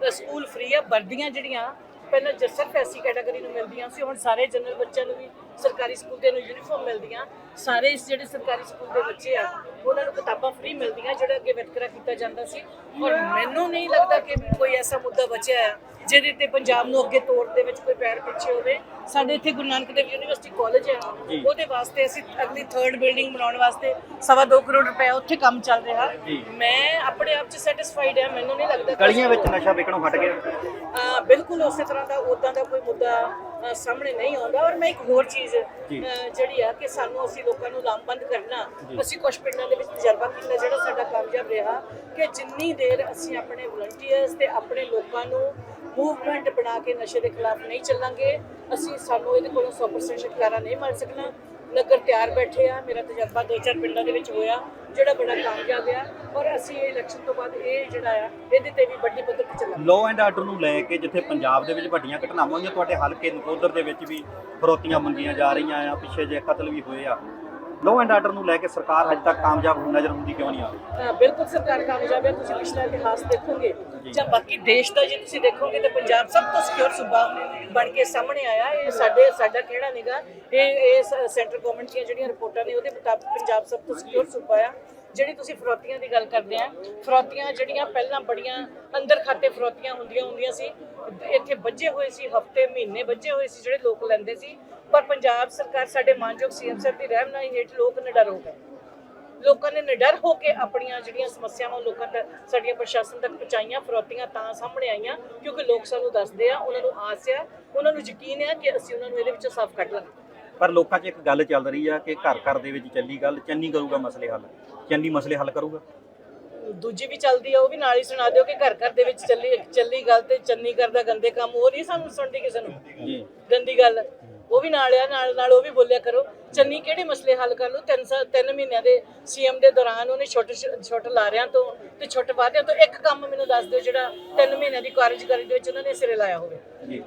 ਤਾਂ ਸਕੂਲ ਫ੍ਰੀ ਆ ਵਰਦੀਆਂ ਜਿਹੜੀਆਂ ਪਹਿਲਾਂ ਜ ਸਿਰਫ ਐਸੀ ਕੈਟਾਗਰੀ ਨੂੰ ਮਿਲਦੀਆਂ ਸੀ ਹੁਣ ਸਾਰੇ ਜਨਰਲ ਬੱਚਿਆਂ ਨੂੰ ਵੀ ਸਰਕਾਰੀ ਸਕੂਲ ਦੇ ਨੂੰ ਯੂਨੀਫਾਰਮ ਮਿਲਦੀਆਂ। ਸਾਰੇ ਇਸ ਜਿਹੜੇ ਸਰਕਾਰੀ ਸਕੂਲ ਦੇ ਬੱਚੇ ਆ ਉਹਨਾਂ ਨੂੰ ਕਿਤਾਬਾਂ ਫ੍ਰੀ ਮਿਲਦੀਆਂ ਜਿਹੜਾ ਅੱਗੇ ਵਿਤਕਰਾ ਕੀਤਾ ਜਾਂਦਾ ਸੀ। ਔਰ ਮੈਨੂੰ ਨਹੀਂ ਲੱਗਦਾ ਕਿ ਕੋਈ ਐਸਾ ਮੁੱਦਾ ਬਚਿਆ ਆ ਜਿਹਦੇ ਤੇ ਪੰਜਾਬ ਨੂੰ ਅੱਗੇ ਤੋੜ ਦੇ ਵਿੱਚ ਕੋਈ ਪੈਰ ਪਿੱਛੇ ਹੋਵੇ। ਸਾਡੇ ਇੱਥੇ ਗੁਰੂ ਨਾਨਕ ਦੇਵ ਯੂਨੀਵਰਸਿਟੀ ਕਾਲਜ ਹੈ। ਉਹਦੇ ਵਾਸਤੇ ਅਸੀਂ ਅਗਲੀ ਥਰਡ ਬਿਲਡਿੰਗ ਬਣਾਉਣ ਵਾਸਤੇ ਸਵਾ ਦੋ ਕਰੋੜ ਰੁਪਏ ਉੱਥੇ ਕੰਮ ਚੱਲ ਰਿਹਾ। ਮੈਂ ਆਪਣੇ ਆਪ 'ਚ ਸੈਟੀਸਫਾਈਡ ਹਾਂ ਮੈਨੂੰ ਨਹੀਂ ਲੱਗਦਾ ਗਲੀਆਂ ਵਿੱਚ ਨਸ਼ਾ ਵਿਕਣੋਂ ਹਟ ਗਿਆ ਬਿਲਕੁਲ ਉਸੇ ਤਰ੍ਹਾਂ ਦਾ ਉਦਾਂ ਦਾ ਕੋਈ ਮੁੱਦਾ ਸਾਹਮਣੇ ਨਹੀਂ ਆਉਂਦਾ ਔਰ ਮੈਂ ਇੱਕ ਹੋਰ ਚੀਜ਼ ਜਿਹੜੀ ਆ ਕਿ ਸਾਨੂੰ ਅਸੀਂ ਲੋਕਾਂ ਨੂੰ ਲਾਮਬੰਦ ਕਰਨਾ ਅਸੀਂ ਕੁਝ ਪਿੰਡਾਂ ਦੇ ਵਿੱਚ ਤਜਰਬਾ ਕੀਤਾ ਜਿਹੜਾ ਸਾਡਾ ਕਾਮਯਾਬ ਰਿਹਾ ਕਿ ਜਿੰਨੀ ਦੇਰ ਅਸੀਂ ਆਪਣੇ ਵਲੰਟੀਅਰਸ ਤੇ ਆਪਣੇ ਲੋਕਾਂ ਨੂੰ ਮੂਵਮੈਂਟ ਬਣਾ ਕੇ ਨਸ਼ੇ ਦੇ ਖਿਲਾਫ ਨਹੀਂ ਚੱਲਾਂਗੇ ਅਸੀਂ ਸਾਨੂੰ ਇਹਦੇ ਕੋਲੋਂ 100% ਛੁਟਕਾਰਾ ਨਹੀਂ ਮਿਲ ਸਕਣਾ। ਨਗਰ ਤਿਆਰ ਬੈਠੇ ਆ। ਮੇਰਾ ਤਜਰਬਾ ਦੋ ਚਾਰ ਪਿੰਡਾਂ ਦੇ ਵਿੱਚ ਹੋਇਆ, ਜਿਹੜਾ ਬੜਾ ਕਾਮਯਾਬ ਆ। ਔਰ ਅਸੀਂ ਇਹ ਇਲੈਕਸ਼ਨ ਤੋਂ ਬਾਅਦ ਇਹ ਜਿਹੜਾ ਆ, ਇਹਦੇ ਤੇ ਵੀ ਵੱਡੀ ਪੱਧਰ ਤੇ ਚੱਲਾਂਗੇ। ਲਾਅ ਐਂਡ ਆਰਡਰ ਨੂੰ ਲੈ ਕੇ ਜਿੱਥੇ ਪੰਜਾਬ ਦੇ ਵਿੱਚ ਵੱਡੀਆਂ ਘਟਨਾਵਾਂ ਹੋਈਆਂ, ਤੁਹਾਡੇ ਹਲਕੇ ਨਕੋਦਰ ਦੇ ਵਿੱਚ ਵੀ ਫਰੋਤੀਆਂ ਮੰਗੀਆਂ ਜਾ ਰਹੀਆਂ ਆ, ਪਿੱਛੇ ਜੇ ਕਤਲ ਵੀ ਹੋਏ ਆ। ਲਾਅ ਐਂਡ ਆਰਡਰ ਨੂੰ ਲੈ ਕੇ ਸਰਕਾਰ ਹਜੇ ਤੱਕ ਕਾਮਯਾਬ ਨਜ਼ਰ ਹੁੰਦੀ ਕਿਉਂ ਨਹੀਂ ਆ ਰਹੀ? ਬਿਲਕੁਲ ਸਰਕਾਰ ਕਾਮਯਾਬ ਹੈ, ਤੁਸੀਂ ਪਿਛਲਾ ਇਤਿਹਾਸ ਦੇਖੋਗੇ। ਜਾਂ ਬਾਕੀ ਦੇਸ਼ ਦਾ ਜੇ ਤੁਸੀਂ ਦੇਖੋਗੇ ਤਾਂ ਪੰਜਾਬ ਸਭ ਤੋਂ ਸਿਕਿਉਰ ਸੂਬਾ ਬਣ ਕੇ ਸਾਹਮਣੇ ਆਇਆ। ਇਹ ਸਾਡੇ, ਸਾਡਾ ਕਿਹੜਾ ਨਿਗਾ ਇਹ ਇਹ ਸੈਂਟਰ ਗਵਰਨਮੈਂਟ ਦੀਆਂ ਜਿਹੜੀਆਂ ਰਿਪੋਰਟਾਂ ਨੇ, ਉਹਦੇ ਮੁਤਾਬਕ ਪੰਜਾਬ ਸਭ ਤੋਂ ਸਿਕਿਉਰ ਸੂਬਾ ਆ। ਜਿਹੜੀ ਤੁਸੀਂ ਫਰੋਤੀਆਂ ਦੀ ਗੱਲ ਕਰਦੇ ਆ, ਫਰੋਤੀਆਂ ਜਿਹੜੀਆਂ ਪਹਿਲਾਂ ਬੜੀਆਂ ਅੰਦਰ ਖਾਤੇ ਫਰੋਤੀਆਂ ਹੁੰਦੀਆਂ ਹੁੰਦੀਆਂ ਸੀ, ਇੱਥੇ ਵੱਜੇ ਹੋਏ ਸੀ, ਹਫ਼ਤੇ, ਮਹੀਨੇ ਵੱਜੇ ਹੋਏ ਸੀ ਜਿਹੜੇ ਲੋਕ ਲੈਂਦੇ ਸੀ, ਪਰ ਪੰਜਾਬ ਸਰਕਾਰ ਸਾਡੇ ਮਾਨਯੋਗ ਸੀਐਮ ਸਰ ਦੀ ਰਹਿਨਮਾਈ ਹੇਠ ਲੋਕ ਨਿਡਰ ਹੋ ਗਏ। ਲੋਕਾਂ ਨੇ ਨਿਡਰ ਹੋ ਕੇ ਆਪਣੀਆਂ ਜਿਹੜੀਆਂ ਸਮੱਸਿਆਵਾਂ ਲੋਕਾਂ ਤੱਕ, ਸਾਡੀਆਂ ਪ੍ਰਸ਼ਾਸਨ ਤੱਕ ਪਹੁੰਚਾਈਆਂ, ਫਰੋਤੀਆਂ ਤਾਂ ਸਾਹਮਣੇ ਆਈਆਂ, ਕਿਉਂਕਿ ਲੋਕ ਸਾਨੂੰ ਦੱਸਦੇ ਆ, ਉਹਨਾਂ ਨੂੰ ਆਸ ਆ, ਉਹਨਾਂ ਨੂੰ ਯਕੀਨ ਆ ਕਿ ਅਸੀਂ ਉਹਨਾਂ ਨੂੰ ਇਹਦੇ ਵਿੱਚੋਂ ਸਾਫ਼ ਕੱਢ ਲਾਂਗੇ। ਪਰ ਲੋਕਾਂ 'ਚ ਇੱਕ ਗੱਲ ਚੱਲ ਰਹੀ ਆ ਕਿ ਘਰ ਘਰ ਦੇ ਵਿੱਚ ਚੱਲੀ ਗੱਲ ਚੰਨੀ ਕਰੂਗਾ ਮਸਲੇ ਹੱਲ। ਚੰਨੀ ਮਸਲੇ ਹੱਲ ਕਰੂਗਾ? ਦੂਜੀ ਵੀ ਚੱਲਦੀ ਆ ਉਹ ਵੀ ਨਾਲ ਹੀ ਸੁਣਾ ਦਿਓ ਕਿ ਘਰ ਘਰ ਦੇ ਵਿੱਚ ਚੱਲੀ ਚੱਲੀ ਗੱਲ ਤੇ ਚੰਨੀ ਕਰਦਾ ਗੰਦੇ ਕੰਮ ਉਹ ਨਹੀਂ ਸਾਨੂੰ ਸੁਣਦੀ ਕਿਸੇ ਨੂੰ? ਜੀ। ਗੰਦੀ ਗੱਲ। ਉਹ ਵੀ ਨਾਲ ਆ ਨਾਲ ਨਾਲ ਉਹ ਵੀ ਬੋਲਿਆ ਕਰੋ। ਚੰਨੀ ਕਿਹੜੇ ਮਸਲੇ ਹੱਲ ਕਰ ਲੂ ਤਿੰਨ ਸਾਲ ਤਿੰਨ ਮਹੀਨਿਆਂ ਦੇ ਸੀਐਮ ਦੇ ਦੌਰਾਨ ਉਹਨੇ ਛੋਟੇ ਛੋਟੇ ਲਾਰਿਆਂ ਤੋਂ ਤੇ ਛੋਟੇ ਵਾਅਦਿਆਂ ਤੋਂ। ਇੱਕ ਕੰਮ ਮੈਨੂੰ ਦੱਸ ਦਿਓ ਜਿਹੜਾ ਤਿੰਨ ਮਹੀਨਿਆਂ ਦੀ ਕਾਰਜਕਾਰੀ ਦੇ ਵਿੱਚ ਉਹਨਾਂ ਨੇ ਸਿਰੇ ਲਾਇਆ ਹੋਵੇ।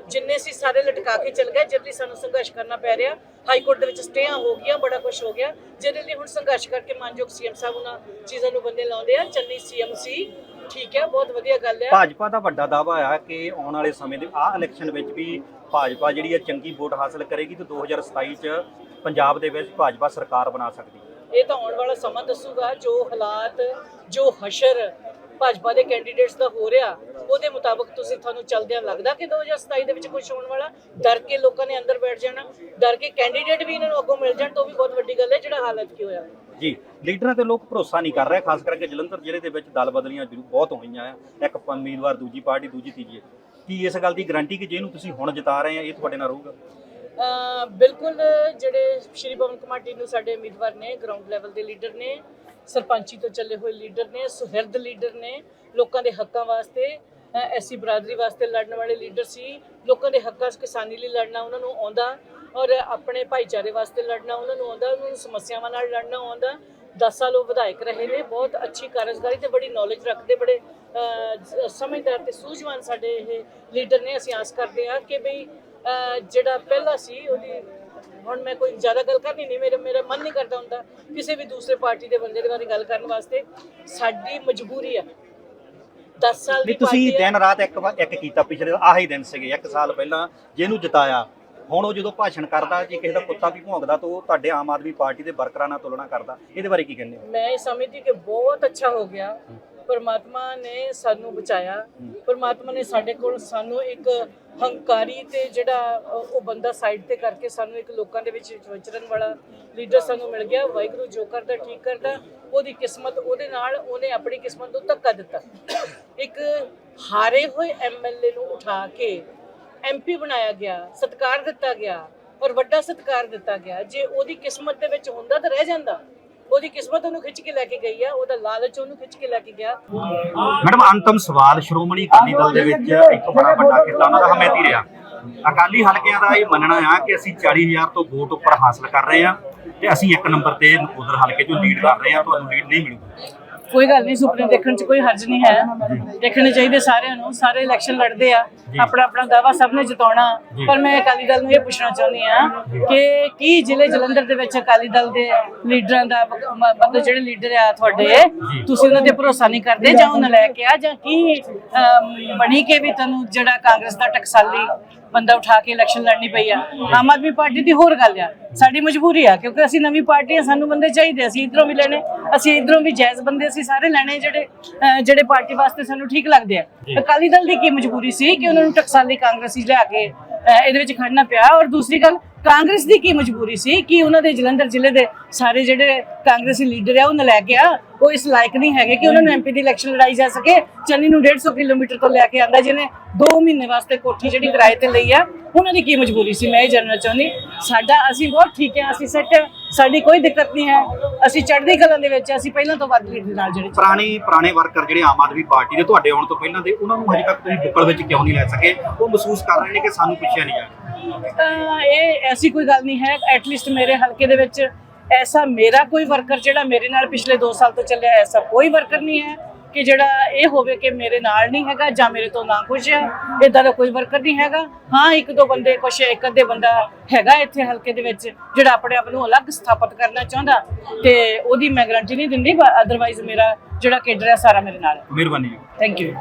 ਜਿੰਨੇ ਸੀ ਸਾਰੇ ਲਟਕਾ ਕੇ ਚਲ ਗਏ ਜਿਹਦੇ ਸਾਨੂੰ ਸੰਘਰਸ਼ ਕਰਨਾ ਪੈ ਰਿਹਾ। ਹਾਈ ਕੋਰਟ ਦੇ ਵਿੱਚ ਸਟੇਆਂ ਹੋ ਗਈਆਂ ਬੜਾ ਕੁਝ ਹੋ ਗਿਆ। ਜਿਹਦੇ ਲਈ ਹੁਣ ਸੰਘਰਸ਼ ਕਰਕੇ ਮਾਨਯੋਗ ਸੀਐਮ ਸਾਹਿਬ ਉਹਨਾਂ ਚੀਜ਼ਾਂ ਨੂੰ ਬੰਦੇ ਲਾਉਂਦੇ ਆ। ਚੰਨੀ ਸੀਐਮ ਸੀ ਠੀਕ ਹੈ ਬਹੁਤ ਵਧੀਆ ਗੱਲ ਹੈ ਭਾਜਪਾ ਦਾ ਵੱਡਾ ਦਾਅਵਾ ਆ ਕਿ ਆਉਣ ਵਾਲੇ ਸਮੇਂ ਦੇ ਆਹ ਇਲੈਕਸ਼ਨ ਵਿੱਚ ਵੀ ਭਾਜਪਾ ਜਿਹੜੀ ਹੈ ਚੰਗੀ ਵੋਟ ਹਾਸਲ ਕਰੇਗੀ ਤੇ 2027 ਚ ਪੰਜਾਬ ਦੇ ਵਿੱਚ ਭਾਜਪਾ ਸਰਕਾਰ ਬਣਾ ਸਕਦੀ ਹੈ। ਇਹ ਤਾਂ ਆਉਣ ਵਾਲਾ ਸਮਾਂ ਦੱਸੂਗਾ ਜੋ ਹਾਲਾਤ ਜੋ ਹਸ਼ਰ ਭਾਜਪਾ ਦੇ ਕੈਂਡੀਡੇਟਸ ਦਾ ਹੋ ਰਿਹਾ ਉਹਦੇ ਮੁਤਾਬਕ ਤੁਸੀਂ ਤੁਹਾਨੂੰ ਚੱਲਦਿਆਂ ਲੱਗਦਾ ਕਿ 2027 ਦੇ ਵਿੱਚ ਕੁਝ ਹੋਣ ਵਾਲਾ? ਡਰ ਕੇ ਲੋਕਾਂ ਨੇ ਅੰਦਰ ਬੈਠ ਜਾਣਾ ਡਰ ਕੇ ਕੈਂਡੀਡੇਟ ਵੀ ਇਹਨਾਂ ਨੂੰ ਅੱਗੋਂ ਮਿਲ ਜਾਣ ਤਾਂ ਉਹ ਵੀ ਬਹੁਤ ਵੱਡੀ ਗੱਲ ਹੈ। ਜਿਹੜਾ ਹਾਲਤ ਕੀ ਹੋਇਆ? ਜੀ, ਲੀਡਰਾਂ ਤੇ ਲੋਕ ਭਰੋਸਾ ਨਹੀਂ ਕਰ ਰਹੇ, ਖਾਸ ਕਰਕੇ ਜਲੰਧਰ ਜ਼ਿਲ੍ਹੇ ਦੇ ਵਿੱਚ ਦਲ ਬਦਲੀਆਂ ਜ਼ਰੂਰ ਬਹੁਤ ਹੋਈਆਂ ਆ। ਇੱਕ ਉਮੀਦਵਾਰ ਦੂਜੀ ਪਾਰਟੀ, ਦੂਜੀ ਤੀਜੀ। ਕੀ ਇਸ ਗੱਲ ਦੀ ਗਾਰੰਟੀ ਕਿ ਜਿਹਨੂੰ ਤੁਸੀਂ ਹੁਣ ਜਿਤਾ ਰਹੇ ਆ, ਇਹ ਤੁਹਾਡੇ ਨਾਲ ਰਹੂਗਾ? ਬਿਲਕੁਲ ਜਿਹੜੇ ਸ਼੍ਰੀ ਪਵਨ ਕੁਮਾਰ ਟੀਨੂ ਸਾਡੇ ਉਮੀਦਵਾਰ ਨੇ ਗਰਾਊਂਡ ਲੈਵਲ ਦੇ ਲੀਡਰ ਨੇ, ਸਰਪੰਚੀ ਤੋਂ ਚੱਲੇ ਹੋਏ ਲੀਡਰ ਨੇ, ਸੁਹਿਰਦ ਲੀਡਰ ਨੇ, ਲੋਕਾਂ ਦੇ ਹੱਕਾਂ ਵਾਸਤੇ ਐਸੀ ਬਰਾਦਰੀ ਵਾਸਤੇ ਲੜਨ ਵਾਲੇ ਲੀਡਰ ਸੀ। ਲੋਕਾਂ ਦੇ ਹੱਕਾਂ ਕਿਸਾਨੀ ਲਈ ਲੜਨਾ ਉਹਨਾਂ ਨੂੰ ਆਉਂਦਾ। ਔਰ ਆਪਣੇ ਭਾਈਚਾਰੇ ਵਾਸਤੇ ਲੜਨਾ ਉਹਨਾਂ ਨੂੰ ਆਉਂਦਾ ਉਹਨਾਂ ਨੂੰ ਸਮੱਸਿਆਵਾਂ ਨਾਲ ਲੜਨਾ ਆਉਂਦਾ। 10 ਸਾਲ ਉਹ ਵਿਧਾਇਕ ਰਹੇ ਨੇ ਬਹੁਤ ਅੱਛੀ ਕਾਰਜਕਾਰੀ ਤੇ ਬੜੀ ਨੌਲੇਜ ਰੱਖਦੇ ਬੜੇ ਸਮਝਦਾਰ ਤੇ ਸੂਝਵਾਨ ਸਾਡੇ ਇਹ ਲੀਡਰ ਨੇ ਅਸੀਂ ਆਸ ਕਰਦੇ ਹਾਂ ਕਿ ਬਈ ਜਿਹੜਾ ਪਹਿਲਾ ਸੀ ਉਹਦੀ ਹੁਣ ਮੈਂ ਕੋਈ ਜ਼ਿਆਦਾ ਗੱਲ ਕਰਨੀ ਨਹੀਂ ਮੇਰੇ ਮੇਰਾ ਮਨ ਨਹੀਂ ਕਰਦਾ ਹੁੰਦਾ ਕਿਸੇ ਵੀ ਦੂਸਰੇ ਪਾਰਟੀ ਦੇ ਬੰਦੇ ਦੇ ਬਾਰੇ ਗੱਲ ਕਰਨ ਵਾਸਤੇ। ਸਾਡੀ ਮਜਬੂਰੀ ਆ। 10 ਸਾਲ ਦੀ ਤੁਸੀਂ। ਦਿਨ ਰਾਤ ਇੱਕ ਇੱਕ ਕੀਤਾ ਪਿਛਲੇ ਆਹੀ ਦਿਨ ਸੀਗੇ ਇੱਕ ਸਾਲ ਪਹਿਲਾਂ ਜਿਹਨੂੰ ਜਿਤਾਇਆ। ਹੁਣ ਉਹ ਜਦੋਂ ਭਾਸ਼ਣ ਕਰਦਾ ਜੇ, ਕਿਸੇ ਦਾ ਕੁੱਤਾ ਵੀ ਭੌਂਕਦਾ ਤਾਂ ਉਹ ਤੁਹਾਡੇ ਆਮ ਆਦਮੀ ਪਾਰਟੀ ਦੇ ਵਰਕਰਾਂ ਨਾਲ ਤੁਲਨਾ ਕਰਦਾ। ਇਹਦੇ ਬਾਰੇ ਕੀ ਕਹਿੰਦੇ ਹੋ? ਮੈਂ ਸਮਝਦੀ ਕਿ ਬਹੁਤ ਅੱਛਾ ਹੋ ਗਿਆ। ਪਰਮਾਤਮਾ ਨੇ ਸਾਨੂੰ ਬਚਾਇਆ। ਪਰਮਾਤਮਾ ਨੇ ਸਾਡੇ ਕੋਲ ਸਾਨੂੰ ਇੱਕ ਹੰਕਾਰੀ ਤੇ ਜਿਹੜਾ ਉਹ ਬੰਦਾ ਸਾਈਡ ਤੇ ਕਰਕੇ ਸਾਨੂੰ ਇੱਕ ਲੋਕਾਂ ਦੇ ਵਿੱਚ ਵਿਚਰਨ ਵਾਲਾ ਲੀਡਰ ਸਾਨੂੰ ਮਿਲ ਗਿਆ। ਵਾਹਿਗੁਰੂ ਜੋ ਕਰਦਾ, ਠੀਕ ਕਰਦਾ। ਉਹਦੀ ਕਿਸਮਤ, ਉਹਦੇ ਨਾਲ ਉਹਨੇ ਆਪਣੀ ਕਿਸਮਤ ਨੂੰ ਧੱਕਾ ਦਿੱਤਾ। ਇੱਕ ਹਾਰੇ ਹੋਏ ਐਮਐਲਏ ਨੂੰ ਉਠਾ ਕੇ ਐਮਪੀ ਬਣਾਇਆ ਗਿਆ, ਸਤਿਕਾਰ ਦਿੱਤਾ ਗਿਆ ਔਰ ਵੱਡਾ ਸਤਿਕਾਰ ਦਿੱਤਾ ਗਿਆ। ਜੇ ਉਹਦੀ ਕਿਸਮਤ ਦੇ ਵਿੱਚ ਹੁੰਦਾ ਤਾਂ ਰਹਿ ਜਾਂਦਾ। ਉਹਦੀ ਕਿਸਮਤ ਉਹਨੂੰ ਖਿੱਚ ਕੇ ਲੈ ਕੇ ਗਈ ਆ, ਉਹਦਾ ਲਾਲਚ ਉਹਨੂੰ ਖਿੱਚ ਕੇ ਲੈ ਕੇ ਗਿਆ। ਮੈਡਮ, ਅੰਤਮ ਸਵਾਲ ਸ਼੍ਰੋਮਣੀ ਅਕਾਲੀ ਦਲ ਦੇ ਵਿੱਚ ਇੱਕ ਬੜਾ ਵੱਡਾ ਕਿੱਤਾ, ਉਹਨਾਂ ਦਾ ਹਮੈਤੀ ਰਿਹਾ। ਅਕਾਲੀ ਹਲਕਿਆਂ ਦਾ ਇਹ ਮੰਨਣਾ ਆ ਕਿ ਅਸੀਂ 40000 ਤੋਂ ਵੋਟ ਉੱਪਰ ਹਾਸਲ ਕਰ ਰਹੇ ਆ ਤੇ ਅਸੀਂ ਇੱਕ ਨੰਬਰ ਤੇ ਉਧਰ ਹਲਕੇ ਚੋਂ ਲੀਡ ਕਰ ਰਹੇ ਆ, ਤੁਹਾਨੂੰ ਲੀਡ ਨਹੀਂ ਮਿਲੂਗੀ। ਕੋਈ ਗੱਲ ਨਹੀਂ ਸੁਪਨੇ ਦੇਖਣ 'ਚ ਕੋਈ ਹਰਜ ਨਹੀਂ ਹੈ। ਦੇਖਣੇ ਚਾਹੀਦੇ ਸਾਰਿਆਂ ਨੂੰ ਸਾਰੇ ਇਲੈਕਸ਼ਨ ਲੜਦੇ ਆ ਆਪਣਾ ਆਪਣਾ ਦਾਵਾ ਸਭ ਨੇ ਜਿਤਾਉਣਾ। ਪਰ ਮੈਂ ਅਕਾਲੀ ਦਲ ਨੂੰ ਇਹ ਪੁੱਛਣਾ ਚਾਹੁੰਦੀ ਆ ਕਿ ਕੀ ਜ਼ਿਲ੍ਹੇ ਜਲੰਧਰ ਦੇ ਵਿੱਚ ਅਕਾਲੀ ਦਲ ਦੇ ਲੀਡਰਾਂ ਦਾ ਮਤਲਬ ਜਿਹੜੇ ਲੀਡਰ ਆ ਤੁਹਾਡੇ ਤੁਸੀਂ ਉਹਨਾਂ ਤੇ ਭਰੋਸਾ ਨਹੀਂ ਕਰਦੇ ਜਾਂ ਉਹਨਾਂ ਲੈ ਕੇ ਆ ਜਾਂ ਕੀ ਬਣੀ ਕੇ ਵੀ ਤੁਹਾਨੂੰ ਜਿਹੜਾ ਕਾਂਗਰਸ ਦਾ ਟਕਸਾਲੀ ਬੰਦਾ ਉਠਾ ਕੇ ਇਲੈਕਸ਼ਨ ਲੜਨੀ ਪਈ ਆ। ਆਮ ਆਦਮੀ ਪਾਰਟੀ ਦੀ ਹੋਰ ਗੱਲ ਆ। ਸਾਡੀ ਮਜਬੂਰੀ ਆ ਕਿਉਂਕਿ ਅਸੀਂ ਨਵੀਂ ਪਾਰਟੀ ਆ ਸਾਨੂੰ ਬੰਦੇ ਚਾਹੀਦੇ ਅਸੀਂ ਇਧਰੋਂ ਵੀ ਲੈਣੇ ਅਸੀਂ ਇਧਰੋਂ ਵੀ ਜਾਇਜ਼ ਬੰਦੇ ਅਸੀਂ ਸਾਰੇ ਲੈਣੇ ਜਿਹੜੇ ਜਿਹੜੇ ਪਾਰਟੀ ਵਾਸਤੇ ਸਾਨੂੰ ਠੀਕ ਲੱਗਦੇ ਆ। ਅਕਾਲੀ ਦਲ ਦੀ ਕੀ ਮਜਬੂਰੀ ਸੀ ਕਿ ਉਹਨਾਂ ਨੂੰ ਟਕਸਾਲੀ ਕਾਂਗਰਸੀ ਲਿਆ ਕੇ ਇਹਦੇ ਵਿੱਚ ਖੜਨਾ ਪਿਆ? ਔਰ ਦੂਸਰੀ ਗੱਲ ਕਾਂਗਰਸ ਦੀ ਕੀ ਮਜਬੂਰੀ ਸੀ ਕਿ ਉਹਨਾਂ ਦੇ ਜਲੰਧਰ ਜ਼ਿਲ੍ਹੇ ਦੇ ਸਾਰੇ ਜਿਹੜੇ ਕਾਂਗਰਸੀ ਲੀਡਰ ਆ ਉਹ ਨਲਾਇਕ ਆ ਉਹ ਇਸ ਲਾਇਕ ਨਹੀਂ ਹੈਗੇ ਕਿ ਉਹਨਾਂ ਨੂੰ ਐਮਪੀ ਦੀ ਇਲੈਕਸ਼ਨ ਲੜਾਈ ਜਾ ਸਕੇ। ਚੰਨੀ ਨੂੰ 150 ਕਿਲੋਮੀਟਰ ਤੋਂ ਲੈ ਕੇ ਆਂਦਾ ਜਿਹਨੇ 2 ਮਹੀਨੇ ਵਾਸਤੇ ਕੋਠੀ ਜਿਹੜੀ ਕਿਰਾਏ ਤੇ ਲਈ ਆ ਉਹਨਾਂ ਦੀ ਕੀ ਮਜਬੂਰੀ ਸੀ? ਮੈਂ ਇਹ ਜਾਣਨਾ ਚਾਹੁੰਦੀ ਸਾਡਾ ਅਸੀਂ ਬਹੁਤ ਠੀਕ ਹੈ ਅਸੀਂ ਸੈੱਟ ਸਾਡੀ ਕੋਈ ਦਿੱਕਤ ਨਹੀਂ ਹੈ। ਅਸੀਂ ਚੜ੍ਹਦੀ ਕਲਾਂ ਦੇ ਵਿੱਚ ਅਸੀਂ ਪਹਿਲਾਂ ਤੋਂ ਵੱਧ ਲੀਡਰ ਨਾਲ ਜਿਹੜੇ ਪੁਰਾਣੇ ਪੁਰਾਣੇ ਵਰਕਰ ਜਿਹੜੇ ਆਮ ਆਦਮੀ ਪਾਰਟੀ ਦੇ ਤੁਹਾਡੇ ਆਉਣ ਤੋਂ ਪਹਿਲਾਂ ਦੇ ਉਹਨਾਂ ਨੂੰ ਹਜੇ ਤੱਕ ਤੁਸੀਂ ਬੁੱਕਲ ਵਿੱਚ ਕਿਉਂ ਨਹੀਂ ਲੈ ਸਕੇ? ਉਹ ਮਹਿਸੂਸ ਕਰ ਰਹੇ ਨੇ ਕਿ ਸਾਨੂੰ ਪੁੱਛਿਆ ਨਹੀਂ ਜਾ ਅਹ ਇਹ ਐਸੀ ਕੋਈ ਗੱਲ ਨਹੀਂ ਹੈ ਐਟਲੀਸਟ ਮੇਰੇ ਹਲਕੇ ਦੇ ਵਿੱਚ ਐਸਾ ਮੇਰਾ ਕੋਈ ਵਰਕਰ ਜਿਹੜਾ ਮੇਰੇ ਨਾਲ ਪਿਛਲੇ 2 ਸਾਲ ਤੋਂ ਚੱਲਿਆ ਐਸਾ ਕੋਈ ਵਰਕਰ ਨਹੀਂ ਹੈ ਕਿ ਜਿਹੜਾ ਇਹ ਹੋਵੇ ਕਿ ਮੇਰੇ ਨਾਲ ਨਹੀਂ ਹੈਗਾ ਜਾਂ ਮੇਰੇ ਤੋਂ ਨਾ ਕੁਝ ਹੈ। ਇਦਾਂ ਦਾ ਕੋਈ ਵਰਕਰ ਨਹੀਂ ਹੈਗਾ। ਹਾਂ ਇੱਕ ਦੋ ਬੰਦੇ ਕੁਛ ਇੱਕ ਅੱਧੇ ਬੰਦਾ ਹੈਗਾ ਇੱਥੇ ਹਲਕੇ ਦੇ ਵਿੱਚ ਜਿਹੜਾ ਆਪਣੇ ਆਪ ਨੂੰ ਅਲੱਗ ਸਥਾਪਿਤ ਕਰਨਾ ਚਾਹੁੰਦਾ ਤੇ ਉਹਦੀ ਮੈਂ ਗਰੰਟੀ ਨਹੀਂ ਦਿੰਦੀ ਅਦਰਵਾਈਜ਼ ਮੇਰਾ ਜਿਹੜਾ ਕੇਡਰ ਹੈ ਸਾਰਾ ਮੇਰੇ ਨਾਲ ਮਿਹਰਬਾਨੀ ਥੈਂਕ ਯੂ